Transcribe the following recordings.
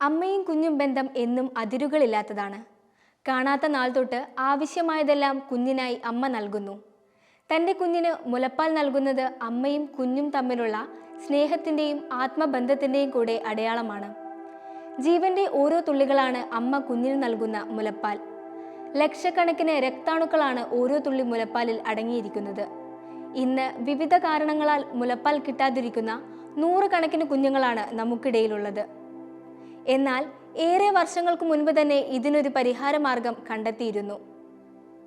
അമ്മയും കുഞ്ഞും ബന്ധം എന്നും അതിരുകളില്ലാത്തതാണ്. കാണാത്ത നാൾ തൊട്ട് ആവശ്യമായതെല്ലാം കുഞ്ഞിനായി അമ്മ നൽകുന്നു. തന്റെ കുഞ്ഞിന് മുലപ്പാൽ നൽകുന്നത് അമ്മയും കുഞ്ഞും തമ്മിലുള്ള സ്നേഹത്തിന്റെയും ആത്മബന്ധത്തിന്റെയും കൂടെ അടയാളമാണ്. ജീവന്റെ ഓരോ തുള്ളികളാണ് അമ്മ കുഞ്ഞിന് നൽകുന്ന മുലപ്പാൽ. ലക്ഷക്കണക്കിന് രക്താണുക്കളാണ് ഓരോ തുള്ളി മുലപ്പാലിൽ അടങ്ങിയിരിക്കുന്നത്. ഇന്ന് വിവിധ കാരണങ്ങളാൽ മുലപ്പാൽ കിട്ടാതിരിക്കുന്ന നൂറുകണക്കിന് കുഞ്ഞുങ്ങളാണ് നമുക്കിടയിലുള്ളത്. എന്നാൽ ഏറെ വർഷങ്ങൾക്ക് മുൻപ് തന്നെ ഇതിനൊരു പരിഹാരമാർഗം കണ്ടെത്തിയിരുന്നു.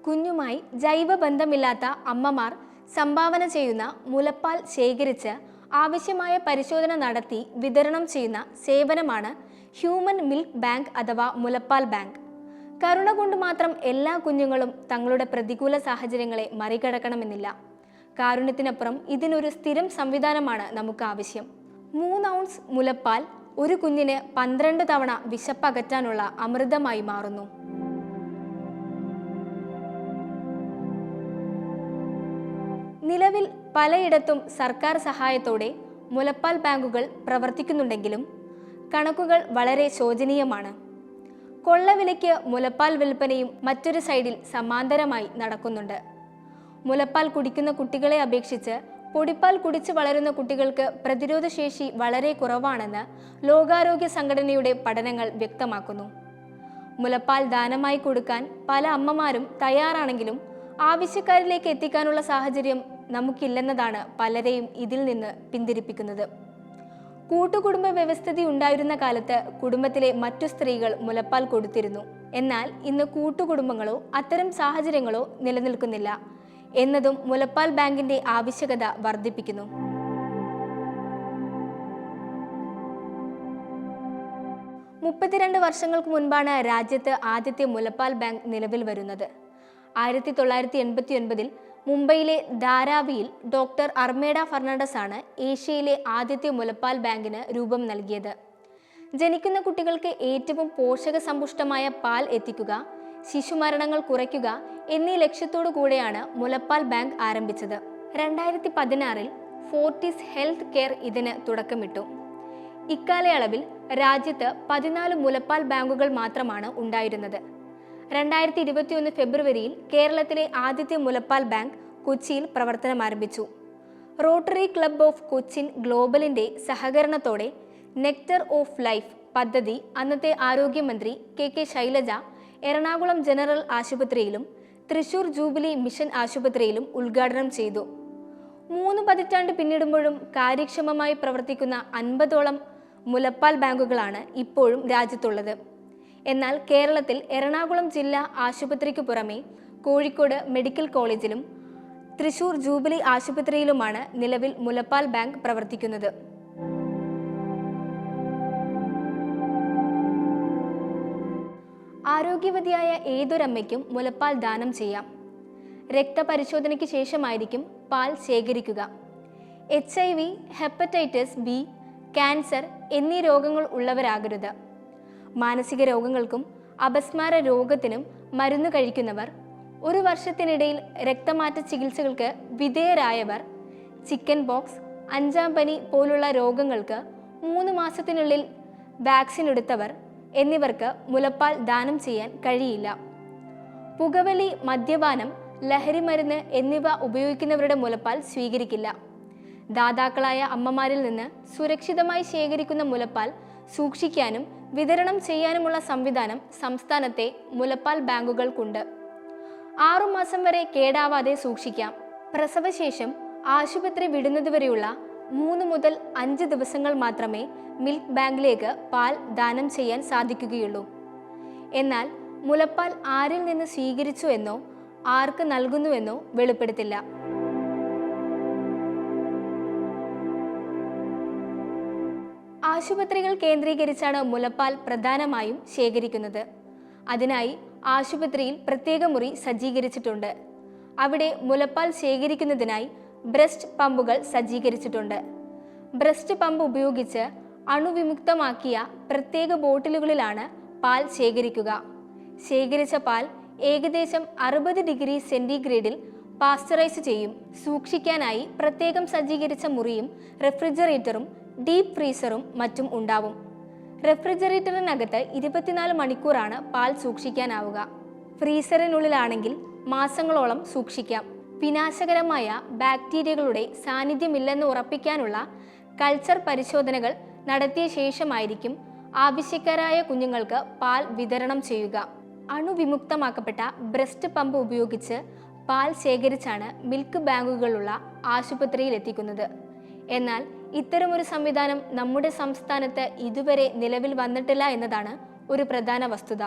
കുഞ്ഞുമായി ജൈവ ബന്ധമില്ലാത്ത അമ്മമാർ സംഭാവന ചെയ്യുന്ന മുലപ്പാൽ ശേഖരിച്ച് ആവശ്യമായ പരിശോധന നടത്തി വിതരണം ചെയ്യുന്ന സേവനമാണ് ഹ്യൂമൻ മിൽക്ക് ബാങ്ക് അഥവാ മുലപ്പാൽ ബാങ്ക്. കരുണ കൊണ്ട് മാത്രം എല്ലാ കുഞ്ഞുങ്ങളും തങ്ങളുടെ പ്രതികൂല സാഹചര്യങ്ങളെ മറികടക്കണമെന്നില്ല. കാരുണ്യത്തിനപ്പുറം ഇതിനൊരു സ്ഥിരം സംവിധാനമാണ് നമുക്ക് ആവശ്യം. മൂന്ന് ഔൺസ് മുലപ്പാൽ ഒരു കുഞ്ഞിന് പന്ത്രണ്ട് തവണ വിശപ്പകറ്റാനുള്ള അമൃതമായി മാറുന്നു. നിലവിൽ പലയിടത്തും സർക്കാർ സഹായത്തോടെ മുലപ്പാൽ ബാങ്കുകൾ പ്രവർത്തിക്കുന്നുണ്ടെങ്കിലും കണക്കുകൾ വളരെ ശോചനീയമാണ്. കൊള്ളവിലയ്ക്ക് മുലപ്പാൽ വിൽപ്പനയും മറ്റൊരു സൈഡിൽ സമാന്തരമായി നടക്കുന്നുണ്ട്. മുലപ്പാൽ കുടിക്കുന്ന കുട്ടികളെ അപേക്ഷിച്ച് പൊടിപ്പാൽ കുടിച്ച് വളരുന്ന കുട്ടികൾക്ക് പ്രതിരോധശേഷി വളരെ കുറവാണെന്ന് ലോകാരോഗ്യ സംഘടനയുടെ പഠനങ്ങൾ വ്യക്തമാക്കുന്നു. മുലപ്പാൽ ദാനമായി കൊടുക്കാൻ പല അമ്മമാരും തയ്യാറാണെങ്കിലും ആവശ്യക്കാരിലേക്ക് എത്തിക്കാനുള്ള സാഹചര്യം നമുക്കില്ലെന്നതാണ് പലരെയും ഇതിൽ നിന്ന് പിന്തിരിപ്പിക്കുന്നത്. കൂട്ടുകുടുംബ വ്യവസ്ഥിതി ഉണ്ടായിരുന്ന കാലത്ത് കുടുംബത്തിലെ മറ്റു സ്ത്രീകൾ മുലപ്പാൽ കൊടുത്തിരുന്നു. എന്നാൽ ഇന്ന് കൂട്ടുകുടുംബങ്ങളോ അത്തരം സാഹചര്യങ്ങളോ നിലനിൽക്കുന്നില്ല. എന്നതും മുലപ്പാൽ ബാങ്കിന്റെ ആവശ്യകത വർദ്ധിപ്പിക്കുന്നു. മുപ്പത്തിരണ്ട് വർഷങ്ങൾക്ക് മുൻപാണ് രാജ്യത്ത് ആദ്യത്തെ മുലപ്പാൽ ബാങ്ക് നിലവിൽ വരുന്നത്. ആയിരത്തി തൊള്ളായിരത്തി എൺപത്തി ഒൻപതിൽ മുംബൈയിലെ ധാരാവിയിൽ ഡോക്ടർ അർമേഡ ഫെർണാണ്ടസ് ആണ് ഏഷ്യയിലെ ആദ്യത്തെ മുലപ്പാൽ ബാങ്കിന് രൂപം നൽകിയത്. ജനിക്കുന്ന കുട്ടികൾക്ക് ഏറ്റവും പോഷക സമ്പുഷ്ടമായ പാൽ എത്തിക്കുക ശിശുമരണങ്ങൾ കുറയ്ക്കുക എന്നീ ലക്ഷ്യത്തോടു കൂടെയാണ് മുലപ്പാൽ ബാങ്ക് ആരംഭിച്ചത്. രണ്ടായിരത്തി പതിനാറിൽ ഫോർട്ടിസ് ഹെൽത്ത് കെയർ ഇതിന് തുടക്കമിട്ടു. ഇക്കാലയളവിൽ രാജ്യത്ത് പതിനാല് മുലപ്പാൽ ബാങ്കുകൾ മാത്രമാണ് ഉണ്ടായിരുന്നത്. രണ്ടായിരത്തി ഇരുപത്തിയൊന്ന് ഫെബ്രുവരിയിൽ കേരളത്തിലെ ആദ്യത്തെ മുലപ്പാൽ ബാങ്ക് കൊച്ചിയിൽ പ്രവർത്തനം ആരംഭിച്ചു. റോട്ടറി ക്ലബ് ഓഫ് കൊച്ചിൻ ഗ്ലോബലിന്റെ സഹകരണത്തോടെ നെക്ടർ ഓഫ് ലൈഫ് പദ്ധതി അന്നത്തെ ആരോഗ്യമന്ത്രി K K Shailaja Ernakulam general ആശുപത്രിയിലും തൃശൂർ ജൂബിലി മിഷൻ ആശുപത്രിയിലും ഉദ്ഘാടനം ചെയ്തു. മൂന്ന് പതിറ്റാണ്ട് പിന്നിടുമ്പോഴും കാര്യക്ഷമമായി പ്രവർത്തിക്കുന്ന അൻപതോളം മുലപ്പാൽ ബാങ്കുകളാണ് ഇപ്പോഴും രാജ്യത്തുള്ളത്. എന്നാൽ കേരളത്തിൽ എറണാകുളം ജില്ലാ ആശുപത്രിക്ക് പുറമെ കോഴിക്കോട് മെഡിക്കൽ കോളേജിലും തൃശൂർ ജൂബിലി ആശുപത്രിയിലുമാണ് നിലവിൽ മുലപ്പാൽ ബാങ്ക് പ്രവർത്തിക്കുന്നത്. ആരോഗ്യവതിയായ ഏതൊരമ്മയ്ക്കും മുലപ്പാൽ ദാനം ചെയ്യാം. രക്തപരിശോധനയ്ക്ക് ശേഷമായിരിക്കും പാൽ ശേഖരിക്കുക. H I V hepatitis B cancer എന്നീ രോഗങ്ങൾ ഉള്ളവരാകരുത്. മാനസിക രോഗങ്ങൾക്കും അപസ്മാര രോഗത്തിനും മരുന്ന് കഴിക്കുന്നവർ ഒരു വർഷത്തിനിടയിൽ രക്തമാറ്റ ചികിത്സകൾക്ക് വിധേയരായവർ ചിക്കൻ ബോക്സ് അഞ്ചാം പനി പോലുള്ള രോഗങ്ങൾക്ക് മൂന്ന് മാസത്തിനുള്ളിൽ വാക്സിൻ എടുത്തവർ എന്നിവർക്ക് മുലപ്പാൽ ദാനം ചെയ്യാൻ കഴിയില്ല. പുകവലി മദ്യപാനം ലഹരിമരുന്ന് എന്നിവ ഉപയോഗിക്കുന്നവരുടെ മുലപ്പാൽ സ്വീകരിക്കില്ല. ദാതാക്കളായ അമ്മമാരിൽ നിന്ന് സുരക്ഷിതമായി ശേഖരിക്കുന്ന മുലപ്പാൽ സൂക്ഷിക്കാനും വിതരണം ചെയ്യാനുമുള്ള സംവിധാനം സംസ്ഥാനത്തെ മുലപ്പാൽ ബാങ്കുകൾക്കുണ്ട്. ആറുമാസം വരെ കേടാവാതെ സൂക്ഷിക്കാം. പ്രസവശേഷം ആശുപത്രി വിടുന്നതുവരെയുള്ള മൂന്ന് മുതൽ അഞ്ച് ദിവസങ്ങൾ മാത്രമേ മിൽക്ക് ബാങ്കിലേക്ക് പാൽ ദാനം ചെയ്യാൻ സാധിക്കുകയുള്ളൂ. എന്നാൽ മുലപ്പാൽ ആരിൽ നിന്ന് സ്വീകരിച്ചു എന്നോ ആർക്ക് നൽകുന്നുവെന്നോ വെളിപ്പെടുത്തില്ല. ആശുപത്രികൾ കേന്ദ്രീകരിച്ചാണ് മുലപ്പാൽ പ്രധാനമായും ശേഖരിക്കുന്നത്. അതിനായി ആശുപത്രിയിൽ പ്രത്യേക മുറി സജ്ജീകരിച്ചിട്ടുണ്ട്. അവിടെ മുലപ്പാൽ ശേഖരിക്കുന്നതിനായി ബ്രസ്റ്റ് പമ്പുകൾ സജ്ജീകരിച്ചിട്ടുണ്ട്. ബ്രസ്റ്റ് പമ്പ് ഉപയോഗിച്ച് അണുവിമുക്തമാക്കിയ പ്രത്യേക ബോട്ടിലുകളിലാണ് പാൽ ശേഖരിക്കുക. ശേഖരിച്ച പാൽ ഏകദേശം അറുപത് ഡിഗ്രി സെന്റിഗ്രേഡിൽ പാസ്ചറൈസ് ചെയ്യും. സൂക്ഷിക്കാനായി പ്രത്യേകം സജ്ജീകരിച്ച മുറിയും റെഫ്രിജറേറ്ററും ഡീപ് ഫ്രീസറും മറ്റും ഉണ്ടാവും. റെഫ്രിജറേറ്ററിനകത്ത് ഇരുപത്തിനാല് മണിക്കൂറാണ് പാൽ സൂക്ഷിക്കാനാവുക. ഫ്രീസറിനുള്ളിലാണെങ്കിൽ മാസങ്ങളോളം സൂക്ഷിക്കാം. വിനാശകരമായ ബാക്ടീരിയകളുടെ സാന്നിധ്യമില്ലെന്ന് ഉറപ്പിക്കാനുള്ള കൾച്ചർ പരിശോധനകൾ നടത്തിയ ശേഷമായിരിക്കും ആവശ്യക്കാരായ കുഞ്ഞുങ്ങൾക്ക് പാൽ വിതരണം ചെയ്യുക. അണുവിമുക്തമാക്കപ്പെട്ട ബ്രസ്റ്റ് പമ്പ് ഉപയോഗിച്ച് പാൽ ശേഖരിച്ചാണ് മിൽക്ക് ബാങ്കുകളുള്ള ആശുപത്രിയിൽ എത്തിക്കുന്നത്. എന്നാൽ ഇത്തരമൊരു സംവിധാനം നമ്മുടെ സംസ്ഥാനത്ത് ഇതുവരെ നിലവിൽ വന്നിട്ടില്ല എന്നതാണ് ഒരു പ്രധാന വസ്തുത.